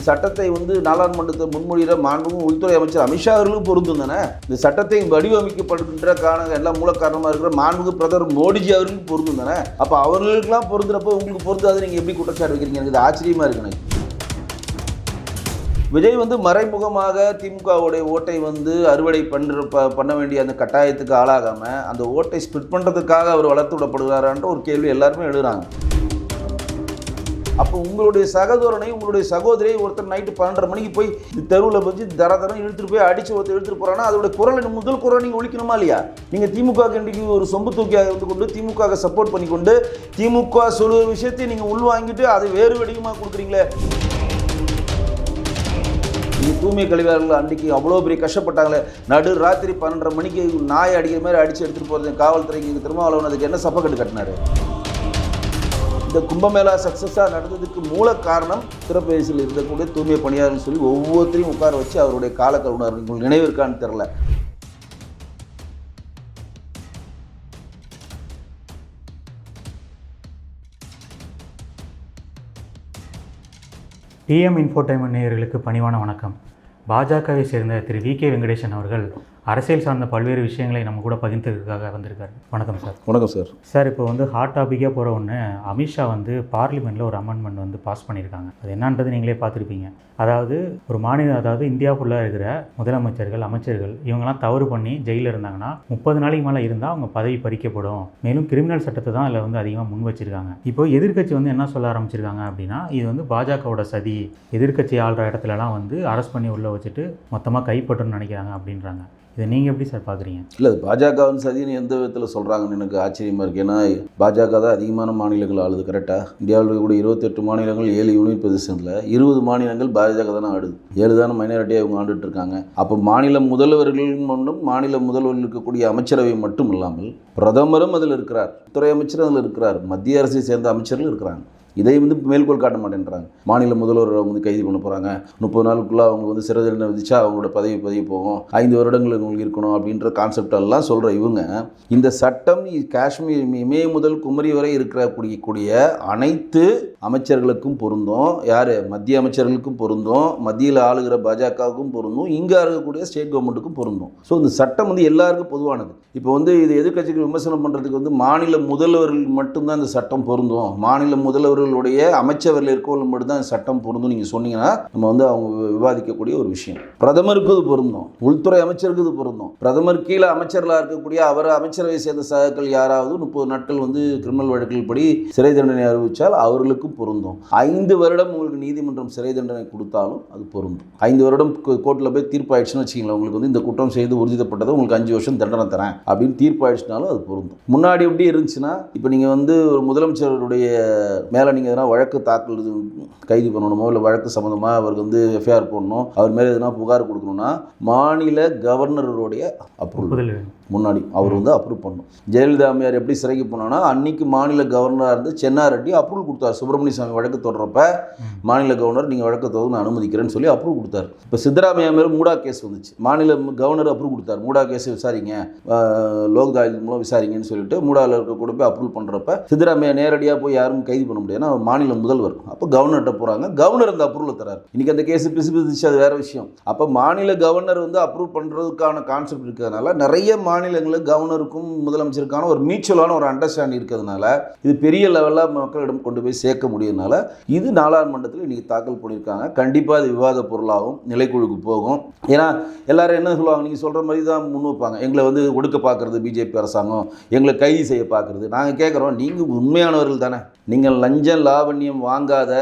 இந்த சட்டத்தை வந்து நாடாளுமன்றத்தை முன்மொழிகிற மாண்பும் உள்துறை அமைச்சர் அமித்ஷா அவர்களும் பொருந்தும் தானே இந்த சட்டத்தை வடிவமைக்கப்படுகின்ற காரணம் எல்லாம் மூல காரணமாக இருக்கிற மாண்புக்கு பிரதமர் மோடிஜி அவர்களுக்கு பொருந்தும் தானே அப்போ அவர்களுக்கெல்லாம் பொருந்துறப்போ உங்களுக்கு பொருந்தாது நீங்கள் எப்படி குற்றச்சாட்டு வைக்கிறீங்க? எனக்கு இது ஆச்சரியமாக இருக்கு எனக்கு. விஜய் வந்து மறைமுகமாக திமுகவுடைய ஓட்டை வந்து அறுவடை பண்ணுற ப பண்ண வேண்டிய அந்த கட்டாயத்துக்கு ஆளாகாமல் அந்த ஓட்டை ஸ்பிட் பண்ணுறதுக்காக அவர் வளர்த்து விடப்படுகிறாரான்ற ஒரு கேள்வி எல்லாருமே எழுதுறாங்க. அப்போ உங்களுடைய சகோதரனை உங்களுடைய சகோதரியை ஒருத்தர் நைட்டு பன்னெண்டரை மணிக்கு போய் தெருவில் வச்சு தர தரம் இழுத்துட்டு போய் அடிச்சு ஒருத்தர் இழுத்துட்டு போறான்னா அதோட குரல் முதல் குரல் நீங்கள் ஒழிக்கணுமா இல்லையா? நீங்கள் திமுக இன்றைக்கு ஒரு சொம்பு தூக்கியாக இருந்து கொண்டு திமுக சப்போர்ட் பண்ணி கொண்டு திமுக சொல்லுற விஷயத்தை நீங்கள் உள்வாங்கிட்டு அதை வேறு வடிவமாக கொடுக்குறீங்களே? தூய்மை கழிவாளர்கள் அன்றைக்கி அவ்வளோ பெரிய கஷ்டப்பட்டாங்களே. நடு ராத்திரி பன்னெண்டரை மணிக்கு நாய் அடிக்கிற மாதிரி அடித்து எடுத்துகிட்டு போகிறது காவல்துறைக்கு திருமாவளவன் அதுக்கு என்ன சப்பக்கட்டு கட்டினாரு? இந்த கும்பமேளா சக்ஸஸாக நடந்ததுக்கு மூல காரணம் திறப்பேசியில் இருக்கக்கூடிய தூய்மை பணியாளர்னு சொல்லி ஒவ்வொருத்தரையும் உட்கார வச்சு அவருடைய காலக்கருணர். உங்களுக்கு நினைவு இருக்கான்னு தெரில டிஎம் இன்ஃபோடைன்மெண்ட் நேயர்களுக்கு பணிவான வணக்கம். பாஜகவை சேர்ந்த திரு வி கே வெங்கடேசன் அவர்கள் அரசியல் சார்ந்த பல்வேறு விஷயங்களை நம்ம கூட பகிர்ந்ததுக்காக வந்திருக்காரு. வணக்கம் சார். வணக்கம் சார். சார் இப்போ வந்து ஹாட் டாப்பிக்காக போகிற ஒன்று அமித்ஷா வந்து பார்லிமெண்ட்டில் ஒரு அமெண்ட்மெண்ட் வந்து பாஸ் பண்ணியிருக்காங்க. அது என்னன்றது நீங்களே பார்த்துருப்பீங்க. அதாவது ஒரு மாநில அதாவது இந்தியா ஃபுல்லாக இருக்கிற முதலமைச்சர்கள் அமைச்சர்கள் இவங்கெல்லாம் தவறு பண்ணி ஜெயிலில் இருந்தாங்கன்னா முப்பது நாளைக்கு மேலே இருந்தால் அவங்க பதவி பறிக்கப்படும். மேலும் கிரிமினல் சட்டத்தை தான் அதில் வந்து அதிகமாக முன் வச்சிருக்காங்க. இப்போ எதிர்க்கட்சி வந்து என்ன சொல்ல ஆரம்பிச்சிருக்காங்க அப்படின்னா இது வந்து பாஜகவோட சதி. எதிர்க்கட்சி ஆள்ற இடத்துலலாம் வந்து அரெஸ்ட் பண்ணி உள்ளே வச்சுட்டு மொத்தமாக கைப்பற்றணும்னு நினைக்கிறாங்க அப்படின்றாங்க. இதை நீங்கள் எப்படி சார் பார்க்குறீங்க இல்லை பாஜகவின் சதின்னு எந்த விதத்தில் சொல்கிறாங்கன்னு எனக்கு ஆச்சரியமாக இருக்குது ஏன்னா பாஜக தான் அதிகமான மாநிலங்கள் ஆளுது கரெக்டாக இந்தியாவில் கூட இருபத்தெட்டு மாநிலங்கள் ஏழு யூனியன் பிரதேசத்தில் இருபது மாநிலங்கள் பாஜக தானே ஆடுது. ஏழு தானே மைனாரிட்டியாக இவங்க ஆண்டுட்டு இருக்காங்க. அப்போ மாநில முதல்வர்கள் மட்டும் மாநில முதல்வர்கள் இருக்கக்கூடிய அமைச்சரவை மட்டும் இல்லாமல் பிரதமரும் அதில் இருக்கிறார். துறை அமைச்சரும் அதில் இருக்கிறார். மத்திய அரசை சேர்ந்த அமைச்சர்கள் இருக்கிறாங்க. இதை வந்து மேற்கோள் காட்ட மாட்டேன்றாங்க. மாநில முதல்வர் அவங்க வந்து கைது பண்ண போகிறாங்க முப்பது நாளுக்குள்ளே அவங்க வந்து சிறை தண்டனை விதிச்சா அவங்களோட பதவி பதவி போகும். ஐந்து வருடங்கள் உங்களுக்கு இருக்கணும் அப்படின்ற கான்செப்ட் எல்லாம் சொல்கிற இவங்க இந்த சட்டம் காஷ்மீர் மே இமய முதல் குமரி வரை இருக்கிற கூடிய அனைத்து அமைச்சர்களுக்கும் பொருந்தும். யார்? மத்திய அமைச்சர்களுக்கும் பொருந்தும். மத்தியில் ஆளுகிற பாஜகவுக்கும் பொருந்தும். இங்கே இருக்கக்கூடிய ஸ்டேட் கவர்மெண்ட்டுக்கும் பொருந்தும். ஸோ இந்த சட்டம் வந்து எல்லாருக்கும் பொதுவானது. இப்போ வந்து இது எதிர்க்கட்சிகள் விமர்சனம் பண்ணுறதுக்கு வந்து மாநில முதல்வர்கள் மட்டும்தான் இந்த சட்டம் பொருந்தும். மாநில முதல்வர் அவர்களுடைய அமைச்சர்கள் இருக்கவர்கள் மட்டும்தான் சட்டம் பொருந்தும் நீங்கள் சொன்னீங்கன்னா நம்ம வந்து அவங்க விவாதிக்கக்கூடிய ஒரு விஷயம். பிரதமருக்கு இது பொருந்தும். உள்துறை அமைச்சருக்கு இது பொருந்தும். பிரதமர் கீழே அமைச்சர்களாக இருக்கக்கூடிய அவர் அமைச்சரவை சேர்ந்த சகாக்கள் யாராவது முப்பது நாட்கள் வந்து கிரிமினல் வழக்கில் படி சிறை தண்டனை அறிவித்தால் அவர்களுக்கும் பொருந்தும். ஐந்து வருடம் உங்களுக்கு நீதிமன்றம் சிறை தண்டனை கொடுத்தாலும் அது பொருந்தும். ஐந்து வருடம் கோர்ட்டில் போய் தீர்ப்பாயிடுச்சுன்னு வச்சுங்களேன் உங்களுக்கு வந்து இந்த குற்றம் செய்து உறுதிப்பட்டதை உங்களுக்கு அஞ்சு வருஷம் தண்டனை தரேன் அப்படின்னு தீர்ப்பாயிடுச்சுனாலும் அது பொருந்தும். முன்னாடி எப்படி இருந்துச்சுன்னா இப்போ நீங்கள் வந்து ஒரு முதலமைச்சருடைய மேல நீங்கள் எதனா வழக்கு தாக்கல் கைது பண்ணணுமோ இல்லை வழக்கு சம்மந்தமாக அவருக்கு வந்து எஃப்ஐஆர் போடணும் அவர் மேலே எதனா புகார் கொடுக்கணும்னா மாநில கவர்னருடைய அப்ரூவல். முன்னாடி அவர் வந்து அப்ரூவ் பண்ணணும். ஜெயலலிதா அம்மையார் எப்படி சிறைக்கு போனான்னா அன்னைக்கு மாநில கவர்னராக இருந்து சென்னாரெட்டி அப்ரூவல் கொடுத்தார். சுப்பிரமணிய சாமி வழக்கு தொடர்றப்ப. மாநில கவர்னர் நீங்கள் வழக்கு தொடர்ந்து நான் அனுமதிக்கிறேன்னு சொல்லி அப்ரூவ் கொடுத்தாரு. இப்போ சித்தராமையா மேலே மூடா கேஸ் வந்துச்சு. மாநில கவர்னர் அப்ரூவ் கொடுத்தார். மூடா கேஸ் விசாரிங்க ஆஹ், லோக் தாயல் மூலம் விசாரிங்கன்னு சொல்லிட்டு மூடாவில் இருக்க கூட போய் அப்ரூவ் பண்ணுறப்ப சித்தராமையா நேரடியாக போய் யாரும் கைது பண்ண முடியாது. ஏன்னா மாநில முதல்வர். அப்போ கவர்னர்கிட்ட போகிறாங்க கவர்னர் அந்த அப்ரூவல் தரார் இன்னைக்கு அந்த கேஸ் பிசு பிசிச்சு அது வேற விஷயம். அப்போ மாநில கவர்னர் வந்து அப்ரூவ் பண்ணுறதுக்கான கான்செப்ட் இருக்கிறதுனால நிறைய மாநிலங்களில் கவர்னருக்கும் முதலமைச்சருக்கான ஒரு மியூச்சுவலான ஒரு அண்டர்ஸ்டாண்டிங் இருக்கிறதுனால இது பெரிய லெவலில் மக்களிடம் கொண்டு போய் சேர்க்க முடியறதுனால இது நாடாளுமன்றத்தில் இன்றைக்கி தாக்கல் பண்ணியிருக்காங்க. கண்டிப்பாக அது விவாத பொருளாகும் நிலைக்குழுக்கு போகும். ஏன்னா எல்லாரும் என்ன சொல்லுவாங்க? நீங்கள் சொல்கிற மாதிரி தான் முன் வைப்பாங்க. எங்களை வந்து ஒடுக்க பார்க்குறது பிஜேபி அரசாங்கம். எங்களை கைது செய்ய பார்க்குறது. நாங்கள் கேட்குறோம் நீங்கள் உண்மையானவர்கள் தானே. நீங்கள் லஞ்சம் லாவண்யம் வாங்காத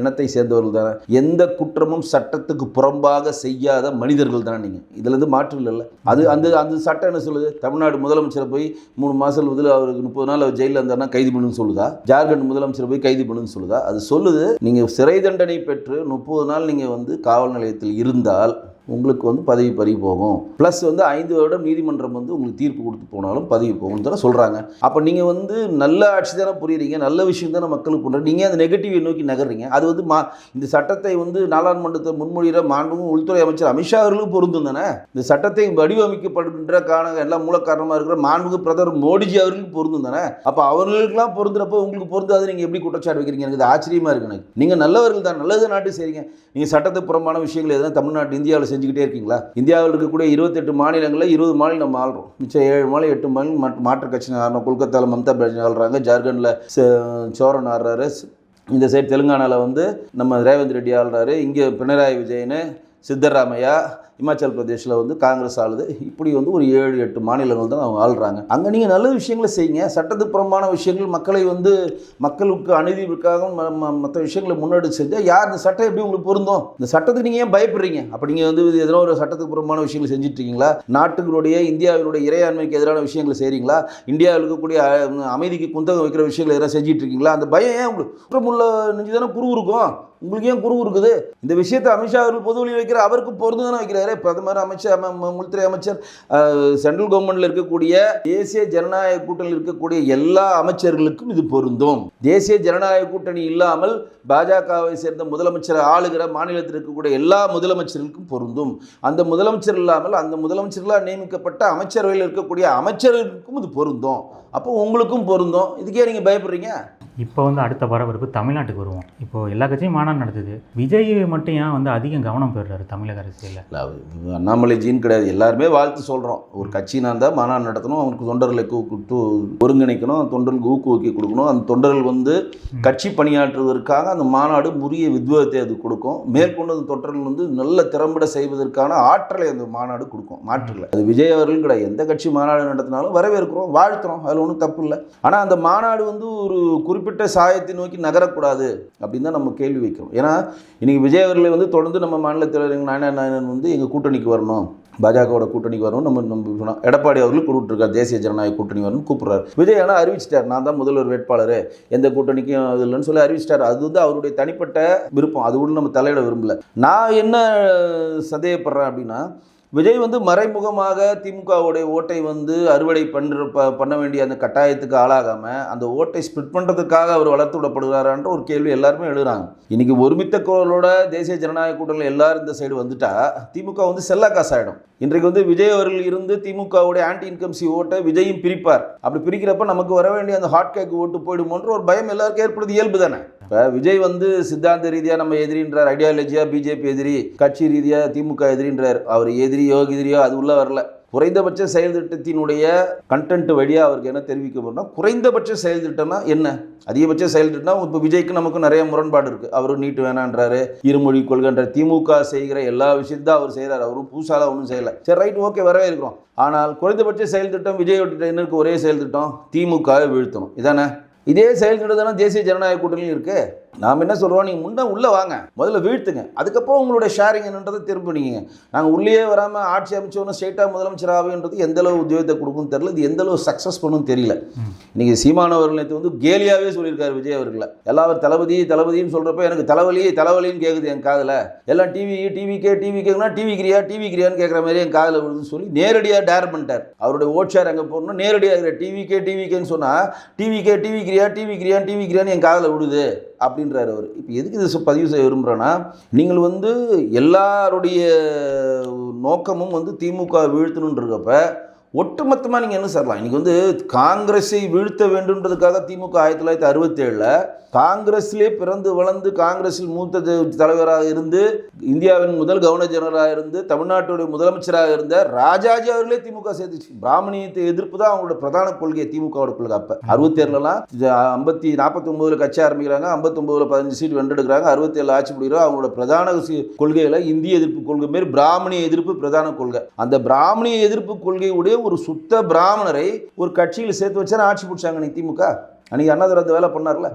இனத்தை சேர்ந்தவர்கள் தானே. எந்த குற்றமும் சட்டத்துக்கு புறம்பாக செய்யாத மனிதர்கள் தானே நீங்கள் இதுலேருந்து மாற்று இல்லைல்ல. அது அந்த அந்த சட்டம் என்ன சொல்லுது? தமிழ்நாடு முதலமைச்சரை போய் மூணு மாதம் முதல்ல அவருக்கு முப்பது நாள் அவர் ஜெயிலில் இருந்தார்னா கைது பண்ணுன்னு சொல்லுதா? ஜார்க்கண்ட் முதலமைச்சரை போய் கைது பண்ணுன்னு சொல்லுதா? அது சொல்லுது நீங்கள் சிறை தண்டனை பெற்று முப்பது நாள் நீங்கள் வந்து காவல் நிலையத்தில் இருந்தால் உங்களுக்கு வந்து பதவி பறி போகும். ப்ளஸ் வந்து ஐந்து வருடம் நீதிமன்றம் வந்து உங்களுக்கு தீர்ப்பு கொடுத்து போனாலும் பதவி போகும்னு தானே சொல்கிறாங்க அப்போ நீங்கள் வந்து நல்ல ஆட்சி தானே புரியுறீங்க நல்ல விஷயம் தானே மக்களுக்கு பண்ணுறீங்க நீங்கள் அந்த நெகட்டிவை நோக்கி நகர்றீங்க. அது வந்து மா இந்த சட்டத்தை வந்து நாடாளுமன்றத்தை முன்மொழிகிற மாண்பும் உள்துறை அமைச்சர் அமித்ஷா அவர்களும் பொருந்தும் தானே? இந்த சட்டத்தை வடிவமைக்கப்படுகின்ற காரண எல்லாம் மூல காரணமாக இருக்கிற மாண்புக்கு பிரதமர் மோடிஜி அவர்களுக்கு பொருந்தும் தானே? அப்போ அவர்களுக்கெல்லாம் பொருந்துறப்போ உங்களுக்கு பொருந்தாது. நீங்கள் எப்படி குற்றச்சாட்டு வைக்கிறீங்க? எனக்கு இது ஆச்சரியமாக இருக்கு எனக்கு. நீங்கள் நல்லவர்கள் தான் நல்லது நாட்டு செய்கிறீங்க நீங்கள் சட்டத்துக்கு புறம்பான விஷயங்கள் எதுனா தமிழ்நாட்டு இந்தியாவில் செஞ்சுக்கிட்டே இருக்கீங்களா? இந்தியாவில் இருக்கக்கூடிய இருபத்தெட்டு மாநிலங்களில் இருபது மாநிலம் நம்ம ஆள்றோம். மிச்சம் ஏழு மாநிலம் எட்டு மாநிலம் மாற்று மாற்றுக் கட்சி ஆடுறோம் கொல்கத்தாவில் மம்தா பானர்ஜி ஆள்றாங்க. ஜார்க்கண்டில் சோரன் ஆடுறாரு. இந்த சைடு தெலுங்கானாவில் வந்து நம்ம ரேவந்த் ரெட்டி ஆள்றாரு. இங்கே பினராயி விஜயன் சித்தராமையா இமாச்சல் பிரதேஷில் வந்து காங்கிரஸ் ஆளுது. இப்படி வந்து ஒரு ஏழு எட்டு மாநிலங்கள் தான் அவங்க ஆள்றாங்க. அங்கே நீங்கள் நல்ல விஷயங்களை செய்யுங்க. சட்டத்துக்கு விஷயங்கள் மக்களை வந்து மக்களுக்கு அநீதிக்காக மற்ற விஷயங்களை முன்னெடுத்து செஞ்சால் யார் இந்த சட்டம் எப்படி உங்களுக்கு பொருந்தும்? இந்த சட்டத்துக்கு நீங்கள் ஏன் பயப்படுறீங்க? அப்போ நீங்கள் வந்து எதனா ஒரு சட்டத்துக்கு புறமான விஷயங்களை செஞ்சுட்டு இருக்கீங்களா நாட்டுகளுடைய இந்தியாவினுடைய இறையாண்மைக்கு எதிரான விஷயங்களை செய்கிறீங்களா இந்தியாவில் இருக்கக்கூடிய அமைதிக்கு குந்தகம் வைக்கிற விஷயங்களை எதனா செஞ்சுட்டு இருக்கீங்களா அந்த பயம் ஏன் உங்களுக்கு? குற்றமுள்ள நெஞ்சு தானே குரு இருக்கும் உங்களுக்கு ஏன் குரு இருக்குது. இந்த விஷயத்தை அமித்ஷா அவர்கள் பொது வழி வைக்கிற அவருக்கு பொருந்து தானே வைக்கிறாரு. பிரதமர் அமைச்சர் உள்துறை அமைச்சர் சென்ட்ரல் கவர்மெண்ட்ல இருக்கக்கூடிய தேசிய ஜனநாயக கூட்டணியில் இருக்கக்கூடிய எல்லா அமைச்சர்களுக்கும் இது பொருந்தும். தேசிய ஜனநாயக கூட்டணி இல்லாமல் பாஜகவை சேர்ந்த முதலமைச்சர் ஆளுகிற மாநிலத்தில் இருக்கக்கூடிய எல்லா முதலமைச்சர்களுக்கும் பொருந்தும். அந்த முதலமைச்சர் இல்லாமல் அந்த முதலமைச்சர்களால் நியமிக்கப்பட்ட அமைச்சரவையில் இருக்கக்கூடிய அமைச்சர்களுக்கும் இது பொருந்தும். அப்போ உங்களுக்கும் பொருந்தும். இதுக்கே நீங்கள் பயப்படுறீங்க? இப்போ வந்து அடுத்த பரபரப்பு தமிழ்நாட்டுக்கு வருவோம். இப்போ எல்லா கட்சியும் மாநாடு நடத்துது. விஜய் மட்டும் ஏன் வந்து அதிகம் கவனம் பெறுறாரு தமிழக அரசியலில்? அண்ணாமலை ஜீன் கிடையாது. எல்லாருமே வாழ்த்து சொல்கிறோம் ஒரு கட்சினா இருந்தால் மாநாடு நடத்தணும். அவங்களுக்கு தொண்டர்களை கூப்பிட்டு ஒருங்கிணைக்கணும். தொண்டர்களுக்கு ஊக்குவிக்க கொடுக்கணும். அந்த தொண்டர்கள் வந்து கட்சி பணியாற்றுவதற்காக அந்த மாநாடு உரிய வித்வகத்தை அது கொடுக்கும். மேற்கொண்டு அந்த தொண்டர்கள் வந்து நல்ல திறம்பட செய்வதற்கான ஆற்றலை அந்த மாநாடு கொடுக்கும். மாற்றல அது விஜய் அவர்களும் கிடையாது. எந்த கட்சி மாநாடு நடத்தினாலும் வரவேற்கிறோம். வாழ்த்துறோம். அதில் ஒன்றும் தப்பு இல்லை. ஆனால் அந்த மாநாடு வந்து ஒரு குறிப்பிட்ட குறிப்பிட்ட சாயத்தை நோக்கி நகரக்கூடாது அப்படின்னு தான் நம்ம கேள்வி வைக்கிறோம். ஏன்னா இன்றைக்கி விஜய் அவர்களை வந்து தொடர்ந்து நம்ம மாநில தலைவர் நாயனா நாயனன் வந்து எங்கள் கூட்டணிக்கு வரணும். பாஜகவோட கூட்டணிக்கு வரணும் நம்ம நம்ம சொன்னோம். எடப்பாடி அவர்கள் கூப்பிட்டுருக்கார் தேசிய ஜனநாயக கூட்டணி வரணும் கூப்பிட்றாரு. விஜய் ஆனால் அறிவிச்சிட்டார் நான் தான் முதல்வர் வேட்பாளர் எந்த கூட்டணிக்கும் அது இல்லைன்னு சொல்லி அறிவிச்சிட்டார். அது வந்து அவருடைய தனிப்பட்ட விருப்பம். அது ஒன்றும் நம்ம தலையிட விரும்பல. நான் என்ன சந்தேகப்படுறேன் அப்படின்னா விஜய் வந்து மறைமுகமாக திமுகவுடைய ஓட்டை வந்து அறுவடை பண்ணுற ப பண்ண வேண்டிய அந்த கட்டாயத்துக்கு ஆளாகாமல் அந்த ஓட்டை ஸ்பிட் பண்ணுறதுக்காக அவர் வளர்த்து விடப்படுகிறாரான்ற ஒரு கேள்வி எல்லாருமே எழுதுறாங்க. இன்னைக்கு ஒருமித்த குரலோட தேசிய ஜனநாயக கூட்டணியில் எல்லாரும் இந்த சைடு வந்துட்டா திமுக வந்து செல்லா ஆகிடும் இன்றைக்கு வந்து விஜய் அவர்கள் இருந்து திமுகவுடைய ஆன்டி இன்கம்சி ஓட்டை விஜயும் பிரிப்பார். அப்படி பிரிக்கிறப்ப நமக்கு வர வேண்டிய அந்த ஹாட் கேக் ஓட்டு போயிடுமோன்ற ஒரு பயம் எல்லாருக்கும் ஏற்படுது இயல்பு தானே? இப்போ விஜய் வந்து சித்தாந்த ரீதியாக நம்ம எதிரின்றார் ஐடியாலஜியாக பிஜேபி எதிரி கட்சி ரீதியாக திமுக எதிரின்றார். அவர் எதிரியோ எதிரியோ அது உள்ள வரல. குறைந்தபட்ச செயல் திட்டத்தினுடைய கண்டென்ட் வழியாக அவருக்கு என்ன தெரிவிக்க போறோம்னா குறைந்தபட்ச செயல் திட்டம்னா என்ன? அதிகபட்ச செயல் திட்டம்னா இப்போ விஜய்க்கு நமக்கு நிறைய முரண்பாடு இருக்குது அவர் நீட்டு வேணான்றாரு இருமொழி கொள்கைன்ற திமுக செய்கிற எல்லா விஷயத்தையும் அவர் செய்கிறார் அவரும் புதுசாலாம் ஒன்றும் செய்யலை. சரி ரைட் ஓகே வரவே இருக்கிறோம் ஆனால் குறைந்தபட்ச செயல் திட்டம் விஜய் என்ன இருக்கு ஒரே செயல் திட்டம் திமுகவை வீழ்த்தணும். இதானே? இதே செயல் திட்டம் தானே தேசிய ஜனநாயக கூட்டணியும் இருக்குது நாம் என்ன சொல்கிறோம் நீங்கள் முன்னே உள்ளே வாங்க. முதல்ல வீழ்த்துங்க. அதுக்கப்புறம் உங்களுடைய ஷேரிங் என்னன்றதை திரும்ப நீங்கள் நாங்கள் உள்ளே வராமல் ஆட்சி அமைச்சோன்னு ஸ்டேட்டாக முதலமைச்சர் ஆகுன்றது எந்த அளவு உத்தியோகத்தை கொடுக்கும்னு தெரியல. இது எந்த அளவு சக்ஸஸ் பண்ணும் தெரியல. இன்னைக்கு சீமானவர்கள் நேற்று வந்து கேலியாகவே சொல்லியிருக்காரு விஜய் அவர்களை. எல்லாரும் தளபதி தளபதின்னு சொல்கிறப்ப எனக்கு தலைவலி தலைவலின்னு கேட்குது என் காதில். எல்லாம் டிவி டிவிக்கே டிவி கேட்குனா டிவி கிரியா டிவி கிரியான்னு கேட்குற மாதிரி என் காதில் விழுதுன்னு சொல்லி நேரடியாக டேர் பண்ணிட்டார். அவருடைய ஓட் ஷேர் அங்கே போகணும்னா நேரடியாக டிவிக்கே டிவிக்கேன்னு சொன்னால் டிவிக்கே டிவி கிரியா டிவி கிரியான் டிவி கிரியான்னு என் காதில் விடுது அப்படின்றார் அவர். இப்போ எதுக்கு இது பதிவு செய்ய விரும்புகிறேன்னா நீங்கள் வந்து எல்லாருடைய நோக்கமும் வந்து திமுக வீழ்த்தணுன்றப்ப ஒட்டுமொத்தமாக நீங்கள் என்ன சொல்லலாம் இன்றைக்கி வந்து காங்கிரஸை வீழ்த்த வேண்டும்ன்றதுக்காக திமுக ஆயிரத்தி தொள்ளாயிரத்தி அறுபத்தேழில் காங்கிரஸ்லேயே பிறந்து வளர்ந்து காங்கிரஸில் மூத்த தலைவராக இருந்து இந்தியாவின் முதல் கவர்னர் ஜெனரலாக இருந்து தமிழ்நாட்டுடைய முதலமைச்சராக இருந்த ராஜாஜி அவர்களே திமுக சேர்த்துச்சு. பிராமணியத்தை எதிர்ப்பு தான் அவங்களோட பிரதான கொள்கை திமுகவோட கொள்கை அப்போ அறுபத்தேழுலாம் ஐம்பத்தி நாற்பத்தி ஒம்போதில் கட்சி ஆரம்பிக்கிறாங்க ஐம்பத்தொம்போதில் பதினஞ்சு சீட் வென்றெடுக்கிறாங்க அறுபத்தேழு ஆட்சி பிடிக்கிறாங்க அவங்களோட பிரதான கொள்கைகளை கொள்கையில் இந்திய எதிர்ப்பு கொள்கை மாரி பிராமணிய எதிர்ப்பு பிரதான கொள்கை. அந்த பிராமணிய எதிர்ப்பு கொள்கையுடைய ஒரு சுத்த பிராமணரை ஒரு கட்சியில் சேர்த்து வச்சா ஆட்சி பிடிச்சாங்க நீ திமுக. அன்னைக்கு அண்ணாதுரை அந்த வேலை பண்ணார்ல.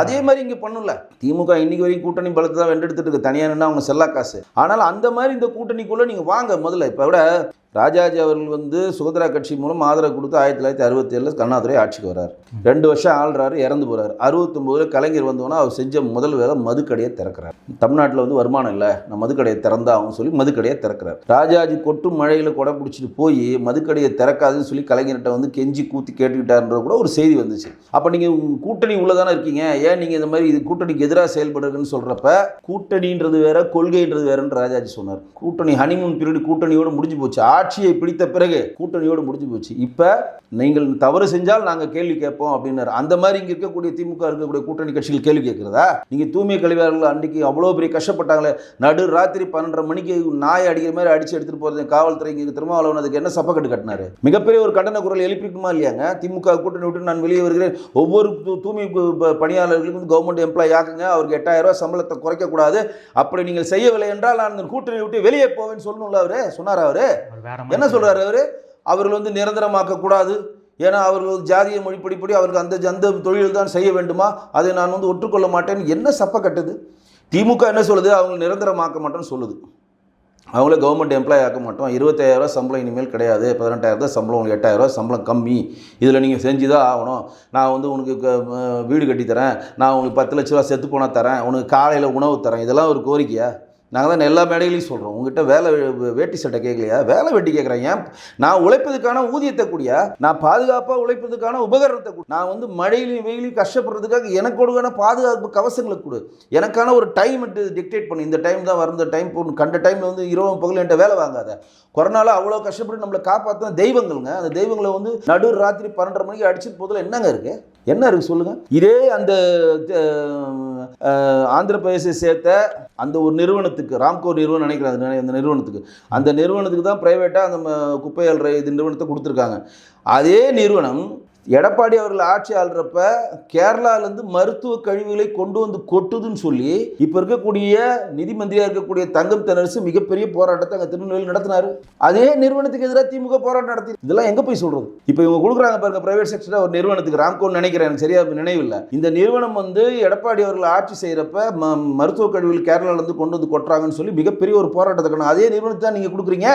அதே மாதிரி இங்கே பண்ணல திமுக இன்னைக்கு வரைக்கும் கூட்டணி பலத்தை தான் வென்றெடுத்துட்டு இருக்கு. தனியாக நின்று அவங்க செல்லா காசு. ஆனால் அந்த மாதிரி இந்த கூட்டணிக்குள்ளே நீங்கள் வாங்க முதல்ல. இப்போ விட ராஜாஜி அவர்கள் வந்து சுதந்திரா கட்சி மூலம் ஆதரவு கொடுத்து ஆயிரத்தி தொள்ளாயிரத்தி அறுபத்தி ஏழில் கண்ணாதுரை ஆட்சிக்கு வரார். ரெண்டு வருஷம் ஆள்றாரு இறந்து போறாரு. அறுபத்தொம்போதில் கலைஞர் வந்தோன்னா அவர் செஞ்ச முதல் வேலை மதுக்கடையை திறக்கிறார். தமிழ்நாட்டில் வந்து வருமானம் இல்லை நான் மதுக்கடையை திறந்தாகும் சொல்லி மதுக்கடையை திறக்கிறார். ராஜாஜி கொட்டும் மழையில் கொடை பிடிச்சிட்டு போய் மதுக்கடையை திறக்காதுன்னு சொல்லி கலைஞர்கிட்ட வந்து கெஞ்சி கூத்தி கேட்டுக்கிட்டாருன்ற கூட ஒரு செய்தி வந்துச்சு. அப்போ நீங்கள் கூட்டணி உள்ளதானே இருக்கீங்க? ஏன் நீங்கள் இந்த மாதிரி இது கூட்டணிக்கு எதிராக செயல்படுறதுன்னு சொல்கிறப்ப கூட்டணின்றது வேற கொள்கைன்றது வேறன்னு ராஜாஜி சொன்னார். கூட்டணி ஹனிமூன் பீரியட் கூட்டணியோட முடிஞ்சு போச்சு. ஆட்சியை பிடித்த பிறகு கூட்டணியோட முடிஞ்சு போச்சு. இப்போ நீங்கள் தவறு செஞ்சால் நாங்கள் கேள்வி கேட்போம் அப்படின்னாரு. அந்த மாதிரி இங்கே இருக்கக்கூடிய திமுக இருக்கக்கூடிய கூட்டணி கட்சிகள் கேள்வி கேட்குறதா? நீங்கள் தூய்மை கழிவாளர்கள் அன்றைக்கி அவ்வளோ பெரிய கஷ்டப்பட்டாங்களே. நடு ராத்திரி பன்னெண்டரை மணிக்கு நாய் அடிக்கிற மாதிரி அடிச்சு எடுத்துகிட்டு போகிறது காவல்துறை இங்கே திருமாவளவன் அதுக்கு என்ன சப்பக்கட்டு கட்டினாரு? மிகப்பெரிய ஒரு கண்டன குரல் எழுப்பிக்குமா இல்லையாங்க? திமுக கூட்டணி விட்டு நான் வெளியே வருகிறேன். ஒவ்வொரு தூ- தூய்மை ப- பணியாளர்களுக்கும் வந்து கவர்மெண்ட் எம்ப்ளாய் ஆக்குங்க அவருக்கு எட்டாயிரம் ரூபா சம்பளத்தை குறைக்கக்கூடாது அப்படி நீங்கள் செய்யவில்லை என்றால் நான் கூட்டணி விட்டு வெளியே போவேன்னு சொல்லணும்ல அவரு? சொன்னார் அவரு? என்ன சொல்றாரு அவரு? அவர்கள் வந்து நிரந்தரமாக்க கூடாது ஏன்னா அவர்கள் ஜாதிய மொழிப்படிப்படி அவருக்கு அந்த அந்த தொழில் தான் செய்ய வேண்டுமா? அதை நான் வந்து ஒற்றுக்கொள்ள மாட்டேன்னு என்ன சப்ப கட்டுது? திமுக என்ன சொல்லுது? அவங்க நிரந்தரமாக்க மாட்டோம்னு சொல்லுது. அவங்கள கவர்மெண்ட் எம்ப்ளாய் ஆக்க மாட்டோம். இருபத்தாயிரரூவா சம்பளம் இனிமேல் கிடையாது. பதினெட்டாயிரம் தான் சம்பளம் உங்களுக்கு எட்டாயிரரூவா சம்பளம் கம்மி. இதில் நீங்கள் செஞ்சு தான் ஆகணும். நான் வந்து உனக்கு வீடு கட்டி தரேன் நான் உங்களுக்கு பத்து லட்ச ரூபா செத்து போனால் தரேன். உனக்கு காலையில் உணவு தரேன். இதெல்லாம் ஒரு கோரிக்கையா? நாங்கள் தான் எல்லா மேடைகளையும் சொல்கிறோம் உங்ககிட்ட வேலை வேட்டி சட்டை கேட்கலையா வேலை வெட்டி கேட்குறேன் ஏன் நான் உழைப்பதுக்கான ஊதியத்தை கூடியா? நான் பாதுகாப்பாக உழைப்பதுக்கான உபகரணத்தை கொடு நான் வந்து மழையிலையும் வெயிலையும் கஷ்டப்படுறதுக்காக எனக்கு கொடுக்கான பாதுகாப்பு கவசங்களை கொடு. எனக்கான ஒரு டைம் டிக்டேட் பண்ணு. இந்த டைம் தான் வரும் இந்த டைம் போகணும் கண்ட டைமில் வந்து இரவு பகல் என்கிட்ட வேலை வாங்காத. கொரோனாவில் அவ்வளோ கஷ்டப்பட்டு நம்மளை காப்பாற்றின தெய்வங்கள்ங்க. அந்த தெய்வங்களை வந்து நடு ராத்திரி பன்னெண்டரை மணிக்கு அடிச்சிட்டு போதில் என்னங்க இருக்குது என்ன இருக்குது சொல்லுங்கள் இதே அந்த ஆந்திர பிரதேசை சேர்த்த அந்த ஒரு நிறுவனத்துக்கு ராம்கோ நிறுவனம் நினைக்கிறேன் அந்த நிறுவனத்துக்கு. அந்த நிறுவனத்துக்கு தான் ப்ரைவேட்டாக அந்த குப்பை அல்ற இது நிறுவனத்தை கொடுத்துருக்காங்க. அதே நிறுவனம் எடப்பாடி அவர்கள் ஆட்சி ஆள்றப்ப கேரளாலேருந்து மருத்துவ கழிவுகளை கொண்டு வந்து கொட்டுதுன்னு சொல்லி இப்போ இருக்கக்கூடிய நிதி மந்திரியாக இருக்கக்கூடிய தங்கம் தெனரசு மிகப்பெரிய போராட்டத்தை அங்கே திருநெல்வேலி நடத்தினார். அதே நிறுவனத்துக்கு எதிராக திமுக போராட்டம் நடத்தி. இதெல்லாம் எங்கே போய் சொல்கிறது இப்போ இவங்க கொடுக்குறாங்க பாருங்க பிரைவேட் செக்டரில் ஒரு நிறுவனத்துக்கு. ராம்கோன்னு நினைக்கிறேன் எனக்கு சரியா நினைவில்லை. இந்த நிறுவனம் வந்து எடப்பாடி அவர்கள் ஆட்சி செய்கிறப்ப ம மருத்துவ கழிவுகள் கேரளாவிலேருந்து கொண்டு வந்து கொட்டுறாங்கன்னு சொல்லி மிகப்பெரிய ஒரு போராட்டத்தை அதே நிறுவனத்தை தான் நீங்கள் கொடுக்குறீங்க.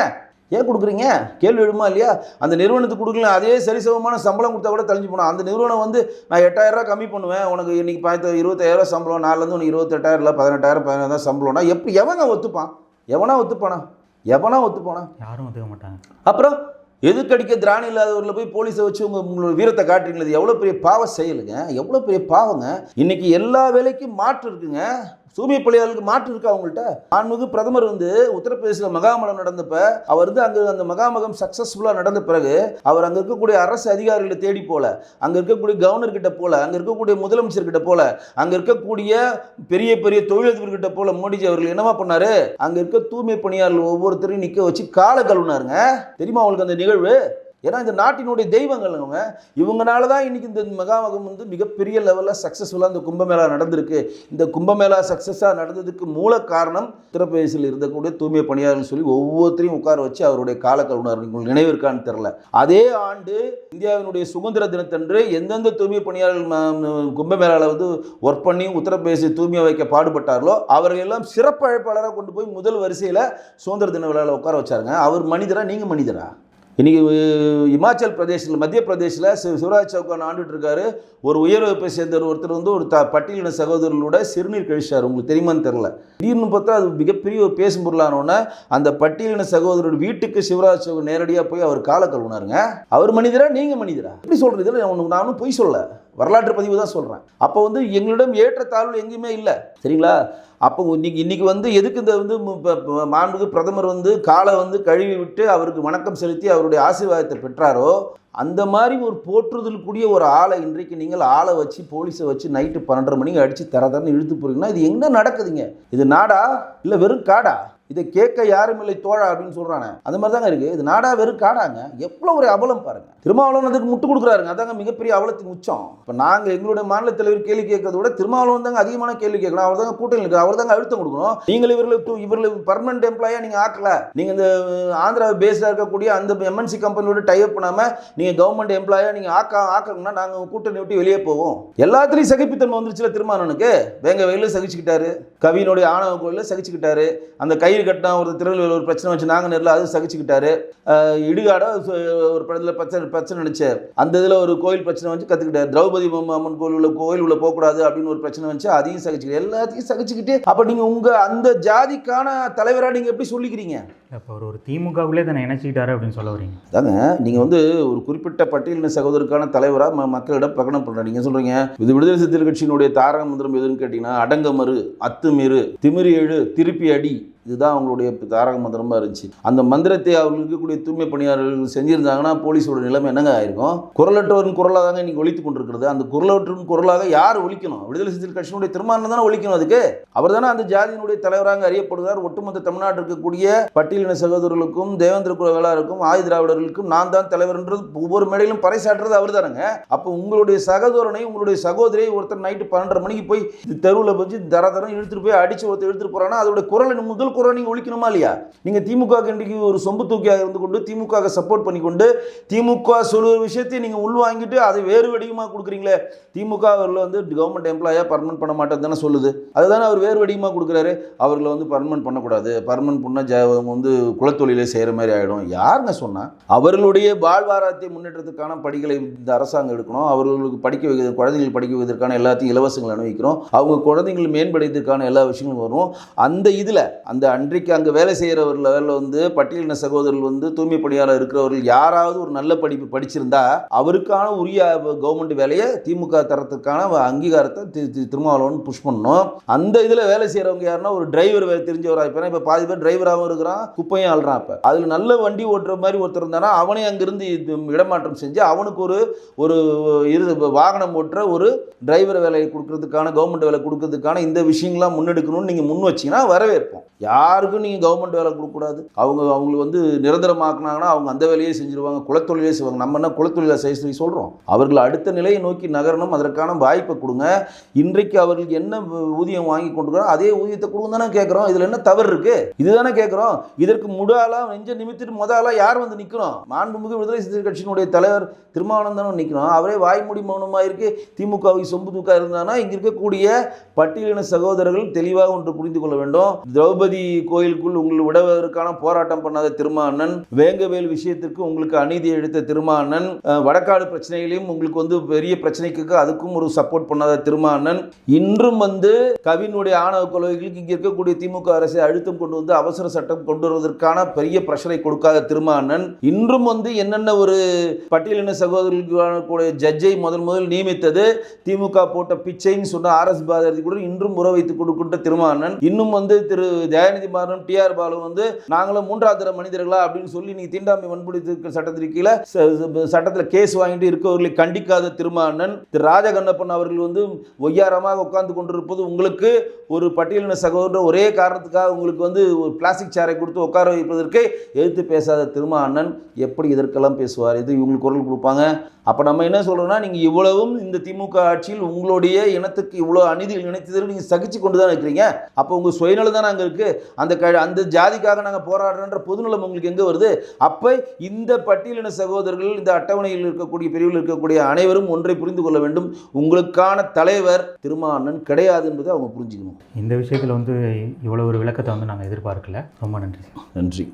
ஏன் கொடுக்குறீங்க? கேள்வி எழுமா இல்லையா? அந்த நிறுவனத்துக்கு கொடுக்கல அதே சரிசமமான சம்பளம் கொடுத்தா கூட தெளிஞ்சு போனோம் அந்த நிறுவனம் வந்து நான் எட்டாயிரம் ரூபாய் கம்மி பண்ணுவேன். உனக்கு இன்னைக்கு பார்த்து இருபத்தாயிரம் ரூபாய் சம்பளம். நாலுலேருந்து உனக்கு இருபத்தெட்டாயிரம் இல்லை பதினெட்டாயிரம் பதினாயிரம் சம்பளம்னா எப்படி எவங்க ஒத்துப்பான்? எவனா ஒத்துப்பானா? எவனா ஒத்துப்பானா? யாரும் ஒத்துக்க மாட்டாங்க. அப்புறம் எதுக்கடிக்க திராணி இல்லாதவரில் போய் போலீஸை வச்சு உங்கள் உங்களோட வீரத்தை காட்டுறீங்களே? இது எவ்வளோ பெரிய பாவ செயலுங்க. எவ்வளோ பெரிய பாவங்க. இன்னைக்கு எல்லா வேலைக்கும் மாற்று இருக்குங்க. சூமி பள்ளியாளருக்கு மாற்று இருக்கா அவங்கள்ட்ட? ஆன்மிகு பிரதமர் வந்து உத்தரப்பிரதேசில் மகாமலம் நடந்தப்ப அவர் வந்து அங்கே அந்த மகாமகம் சக்ஸஸ்ஃபுல்லாக நடந்த பிறகு அவர் அங்கே இருக்கக்கூடிய அரசு அதிகாரிகளை தேடி போல அங்கே இருக்கக்கூடிய கவர்னர்கிட்ட போல அங்கே இருக்கக்கூடிய முதலமைச்சர்கிட்ட போல அங்கே இருக்கக்கூடிய பெரிய பெரிய தொழிலதிபர்கிட்ட போல மோடிஜி அவர்கள் என்னவா பண்ணாரு? அங்கே இருக்க தூய்மை பணியாளர்கள் ஒவ்வொருத்தரையும் நிற்க வச்சு காலை கழுவினாருங்க. தெரியுமா அவங்களுக்கு அந்த நிகழ்வு? ஏன்னா இந்த நாட்டினுடைய தெய்வங்கள் அவங்க. இவங்கனால தான் இன்றைக்கி இந்த மகாமகம் வந்து மிகப்பெரிய லெவலில் சக்ஸஸ்ஃபுல்லாக இந்த கும்பமேளா நடந்திருக்கு. இந்த கும்பமேளா சக்ஸஸாக நடந்ததுக்கு மூல காரணம் உத்தரப்பிரதேசில் இருந்தக்கூடிய தூய்மை பணியாளர்கள் சொல்லி ஒவ்வொருத்தரையும் உட்கார வச்சு அவருடைய கால கழுவினார். உங்களுக்கு நினைவு இருக்கான்னு தெரில அதே ஆண்டு இந்தியாவினுடைய சுதந்திர தினத்தன்று எந்தெந்த தூய்மை பணியாளர்கள் கும்பமேளாவில் வந்து ஒர்க் பண்ணி உத்தரப்பிரதேச தூய்மையை வைக்க பாடுபட்டார்களோ அவர்கள் எல்லாம் சிறப்பு அழைப்பாளராக கொண்டு போய் முதல் வரிசையில் சுதந்திர தின விழாவில் உட்கார வச்சாருங்க. அவர் மனிதரா? நீங்கள் மனிதரா? இன்றைக்கி இமாச்சல் பிரதேசத்தில் மத்திய பிரதேசில் சிவ- சிவராஜ் சௌகான் ஆண்டுட்டு இருக்காரு ஒரு உயர் வகுப்பை சேர்ந்த ஒருத்தர் வந்து ஒரு த பட்டியலின சகோதரர்களோட சிறுநீர் கழிச்சார். உங்களுக்கு தெரியுமான்னு தெரில திடீர்னு பார்த்தா அது மிகப்பெரிய ஒரு பேசும் பொருளானோடனே அந்த பட்டியலின சகோதரர் வீட்டுக்கு சிவராஜ் சௌகான் நேரடியாக போய் அவர் கால கழுவுனாருங்க. அவர் மனிதரா நீங்கள் மனிதரா? எப்படி சொல்கிறது இதில் உனக்கு நானும் பொய் சொல்ல வரலாற்று பதிவு தான் சொல்கிறேன் அப்போ வந்து எங்களிடம் ஏற்றத்தாழ்வு எங்கேயுமே இல்லை. சரிங்களா? அப்போ இன்னைக்கு இன்றைக்கி வந்து எதுக்கு இந்த வந்து மாண்புக்கு பிரதமர் வந்து காலை வந்து கழுவி விட்டு அவருக்கு வணக்கம் செலுத்தி அவருடைய ஆசீர்வாதத்தை பெற்றாரோ அந்த மாதிரி ஒரு போற்றுதலுக்குரிய ஒரு ஆளை இன்றைக்கு நீங்கள் ஆளை வச்சு போலீஸை வச்சு நைட்டு பன்னெண்டரை மணிக்கு அடித்து தர தரன்னு இழுத்து போகிறீங்கன்னா இது எங்கே நடக்குதுங்க? இது நாடா? இல்லை வெறும் காடா? இதை கேட்க யாரும் இல்லை தோழா அப்படின்னு சொல்கிறானே அந்த மாதிரி தாங்க இருக்குது இது நாடா வெறும் காடாங்க. எவ்வளோ ஒரு அவலம் பாருங்க. திருமாவளவன் அதுக்கு முட்டு கொடுக்குறாருங்க. அதாங்க மிகப்பெரிய அவலத்தின் உச்சம். இப்போ நாங்கள் எங்களுடைய மாநில தலைவர் கேள்வி கேட்கறத விட திருமாவளவன் தாங்க அதிகமான கேள்வி கேட்கணும். அவர் தாங்க கூட்டணி இருக்கு அவர் தாங்க அழுத்தம் கொடுக்கணும். நீங்கள் இவர்களுக்கு இவர்களுக்கு பர்மனன்ட் எம்ப்ளாயா நீங்கள் ஆக்கல. நீங்கள் இந்த ஆந்திரா பேஸ்டாக இருக்கக்கூடிய அந்த எம்என்சி கம்பெனியோட டைப் பண்ணாமல் நீங்கள் கவர்மெண்ட் எம்ப்ளாயாக நீங்கள் ஆக்க ஆக்கணும்னா நாங்கள் கூட்டணி விட்டு வெளியே போவோம். எல்லாத்துலேயும் சகிப்புத்தன்மை வந்துருச்சுல திருமாவளவனுக்கு. வேங்க வயலில் சகிச்சுக்கிட்டாரு. கவியினுடைய ஆணவ கோயிலில் சகிச்சுக்கிட்டாரு. அந்த கை தண்ணீர் கட்டினா ஒரு திருநெல்வேலி ஒரு பிரச்சனை வச்சு நாங்கள் நேரில் அது சகிச்சுக்கிட்டாரு. இடுகாட ஒரு படத்தில் பிரச்சனை பிரச்சனை நினச்சார் அந்த இதில் ஒரு கோயில் பிரச்சனை வந்து கற்றுக்கிட்டார் திரௌபதி அம்ம- அம்மன் கோயில் உள்ள கோயில் உள்ள போகக்கூடாது அப்படின்னு ஒரு பிரச்சனை வந்துச்சு. அதையும் சகிச்சுக்கிட்டு எல்லாத்தையும் சகிச்சுக்கிட்டு அப்போ நீங்கள் உங்கள் அந்த ஜாதிக்கான தலைவராக நீங்கள் எப்படி சொல்லிக்கிறீங்க? இப்போ ஒரு ஒரு திமுகவுக்குள்ளே தன்னை இணைச்சிக்கிட்டாரு அப்படின்னு சொல்ல வரீங்க. அதாங்க நீங்கள் வந்து ஒரு குறிப்பிட்ட பட்டியலின சகோதரருக்கான தலைவராக ம மக்களிடம் பிரகடனம் பண்ணுறீங்க நீங்கள் சொல்கிறீங்க இது விடுதலை சிறுத்தைகள் கட்சியினுடைய தாரக மந்திரம் எதுன்னு கேட்டிங்கன்னா அடங்கமறு அத்துமீறு திமிரி எழு திருப்பி அடி. இதுதான் அவங்களுடைய தாரக மந்திரமாக இருந்துச்சு. அந்த மந்திரத்தை அவர்களுக்கு இருக்கக்கூடிய தூய்மை பணியாளர்கள் செஞ்சிருந்தாங்கன்னா போலீஸோட நிலைமை என்னங்க ஆயிருக்கும்? குரலற்றவரின் குரலாக தாங்க இன்றைக்கி ஒழித்து கொண்டிருக்கிறது. அந்த குரலற்றவரின் குரலாக யார் ஒழிக்கணும் விடுதலை சிறுத்தைகள் கட்சியினுடைய திருமணம் தானே ஒழிக்கணும் அதுக்கு? அவர் தானே அந்த ஜாதியினுடைய தலைவராக அறியப்படுகிறார். ஒட்டுமொத்த தமிழ்நாட்டில் இருக்கக்கூடிய பட்டியலின சகோதரர்களுக்கும் தேவேந்திர குலவேளாருக்கும் ஆதி திராவிடர்களுக்கும் நான் தான் தலைவர்ன்றது ஒவ்வொரு மேடையிலும் பறைசாற்றுறது அவர் தானங்க. அப்போ உங்களுடைய சகோதரனை உங்களுடைய சகோதரியை ஒருத்தர் நைட்டு பன்னெண்டரை மணிக்கு போய் தெருவில் வச்சு தர தரம் இழுத்துட்டு போய் அடிச்சு ஒருத்தர் இழுத்துட்டு போறான்னா அதோட குரலின் முதல் குரல் நீங்கள் ஒழிக்கணுமா இல்லையா? நீங்கள் திமுக இன்றைக்கு ஒரு சொம்பு தூக்கியாக இருந்து கொண்டு திமுக சப்போர்ட் பண்ணி கொண்டு திமுக சொல்லுற விஷயத்தை நீங்கள் உள்வாங்கிட்டு அதை வேறு வடிவமாக கொடுக்குறீங்களே? திமுக அவரில் வந்து கவர்மெண்ட் எம்ப்ளாயாக பர்மனெண்ட் பண்ண மாட்டேன்னு தானே சொல்லுது. அதுதானே அவர் வேறு வடிவமாக கொடுக்குறாரு. அவர்களை வந்து பர்மனெண்ட் பண்ணக்கூடாது. பர்மனெண்ட் பண்ணால் ஜ வந்து குலத்தொழிலே செய்கிற மாதிரி ஆகிடும் யாருங்க சொன்னா? அவர்களுடைய வாழ்வாதாரத்தை முன்னேற்றத்துக்கான படிகளை இந்த அரசாங்கம் எடுக்கணும். அவர்களுக்கு படிக்க வைக்கிறது குழந்தைகள் படிக்க வைக்கிறதுக்கான எல்லாத்தையும் இலவசங்கள் அனுபவிக்கிறோம் அவங்க குழந்தைகள் மேம்படுத்துறதுக்கான எல்லா விஷயங்களும் வரும் அந்த இதில் அந்த அன்றைக்கு அங்கே வேலை செய்கிறவர் லெவலில் வந்து பட்டியலின சகோதரர்கள் வந்து தூய்மை பணியாளர் இருக்கிறவர்கள் யாராவது ஒரு நல்ல படிப்பு படிச்சிருந்தா அவருக்கான உரிய கவர்மெண்ட் வேலையை திமுக தரத்துக்கான அங்கீகாரத்தை தி- திருமாவளவன் புஷ் பண்ணணும். அந்த இதில் வேலை செய்கிறவங்க யாருன்னா ஒரு டிரைவர் வேலை இப்போ இப்போ பாதி பேர் டிரைவராகவும் இருக்கிறான் குப்பையும் ஆள்றான் இப்போ. அதில் நல்ல வண்டி ஓட்டுற மாதிரி ஒருத்தர் இருந்தானா அவனே அங்கிருந்து இது இடமாற்றம் செஞ்சு அவனுக்கு ஒரு ஒரு இரு வாகனம் ஓட்டுற ஒரு டிரைவர் வேலையை கொடுக்கறதுக்கான கவர்மெண்ட் வேலை கொடுக்கறதுக்கான இந்த விஷயங்கள்லாம் முன்னெடுக்கணும்னு நீங்கள் முன் வச்சிங்கன்னா வரவேற்போம். யாருக்கும் நீங்கள் கவர்மெண்ட் வேலை கொடுக்கக்கூடாது. அவங்க அவங்களுக்கு வந்து நிரந்தரமாக்குனாங்கன்னா அவங்க அந்த வேலையே செஞ்சுருவாங்க குலத்தொழிலே செய்வாங்க. நம்ம என்ன குலத்தொழிலை செய்ய சொல்லி சொல்கிறோம் அவர்கள் அடுத்த நிலையை நோக்கி நகரணும் அதற்கான வாய்ப்பை கொடுங்க. இன்றைக்கு அவர்களுக்கு என்ன ஊதியம் வாங்கி கொண்டுக்கிறோம் அதே ஊதியத்தை கொடுங்க தானே கேட்குறோம். இதில் என்ன தவறு இருக்குது இதுதானே கேட்குறோம். இதற்கு முடாலாம் நெஞ்ச நிமித்திட்டு முதலாக யார் வந்து நிற்கிறோம் மாண்புமிகு விடுதலை சிறுத்தை கட்சியினுடைய தலைவர் திருமாவளவன் நிற்கிறோம் அவரே வாய்மூடி மௌனமாக இருக்கு. திமுகவை சொம்பு தூக்கா இருந்தானா? இங்கே இருக்கக்கூடிய பட்டியலின சகோதரர்கள் தெளிவாக ஒன்று புரிந்து கொள்ள வேண்டும். திரௌபதி கோயிலுக்குள் உங்களை விடுவதற்கான போராட்டம் பண்ணாத திருமானன் வேங்கவேல் விஷயத்திற்கு உங்களுக்கு அநீதி எடுத்த திருமானன் வடக்காடு பிரச்சனைகளையும் உங்களுக்கு வந்து பெரிய பிரச்சனைக்கு அதுக்கும் ஒரு சப்போர்ட் பண்ணாத திருமானன் இன்றும் வந்து கவினுடைய ஆணவ கொலைகளுக்கு இங்கே இருக்கக்கூடிய திமுக அரசை அழுத்தம் கொண்டு வந்து அவசர சட்டம் கொண்டு வருவதற்கான பெரிய பிரஷரை கொடுக்காத திருமானன் இன்றும் வந்து என்னென்ன ஒரு பட்டியலின சகோதரர்களுக்கான கூடிய ஜட்ஜை முதல் முதல் நியமித்தது திமுக போட்ட பிச்சைன்னு சொன்ன ஆர்எஸ் பாரதி கூட இன்றும் உற வைத்துக் கொடுக்கின்ற திருமானன் இன்னும் வந்து திரு தயாநிதி டி டிஆர் பாலு வந்து நாங்களும் மூன்றாவது தர மனிதர்களா? அப்படின்னு சொல்லி நீ தீண்டாமை வன்புறுத்தி சட்டத்திற்கு கீழே ச- சட்டத்தில் கேஸ் வாங்கிட்டு இருக்கவர்களை கண்டிக்காத திருமானன் திரு ராஜகண்ணப்பன் அவர்கள் வந்து ஒய்யாரமாக உட்கார்ந்து கொண்டிருப்பது உங்களுக்கு ஒரு பட்டியலின சகோதரர் ஒரே காரணத்துக்காக உங்களுக்கு வந்து ஒரு பிளாஸ்டிக் சேரை கொடுத்து உட்கார வைப்பதற்கு எதிர்த்து பேசாத திருமானன் எப்படி இதற்கெல்லாம் பேசுவார்? இது இவங்களுக்கு குரல் கொடுப்பாங்க. அப்போ நம்ம என்ன சொல்கிறோம்னா நீங்கள் இவ்வளவும் இந்த திமுக ஆட்சியில் உங்களுடைய இனத்துக்கு இவ்வளோ அநீதிகள் நினைத்ததில் நீங்கள் சகிச்சு கொண்டு தான் இருக்கிறீங்க. அப்போ உங்கள் சுயநலம் தானே அங்கே இருக்குது அந்த க அந்த ஜாதிக்காக நாங்கள் போராடுறோன்ற பொதுநலம் உங்களுக்கு எங்கே வருது? அப்போ இந்த பட்டியலின சகோதரர்கள் இந்த அட்டவணையில் இருக்கக்கூடிய பிரிவில் இருக்கக்கூடிய அனைவரும் ஒன்றை புரிந்து கொள்ள வேண்டும். உங்களுக்கான தலைவர் திருமானன் கிடையாது என்பதை அவங்க புரிஞ்சுக்கணும். இந்த விஷயத்தில் வந்து இவ்வளோ ஒரு விளக்கத்தை வந்து நாங்கள் எதிர்பார்க்கல. ரொம்ப நன்றி. நன்றி.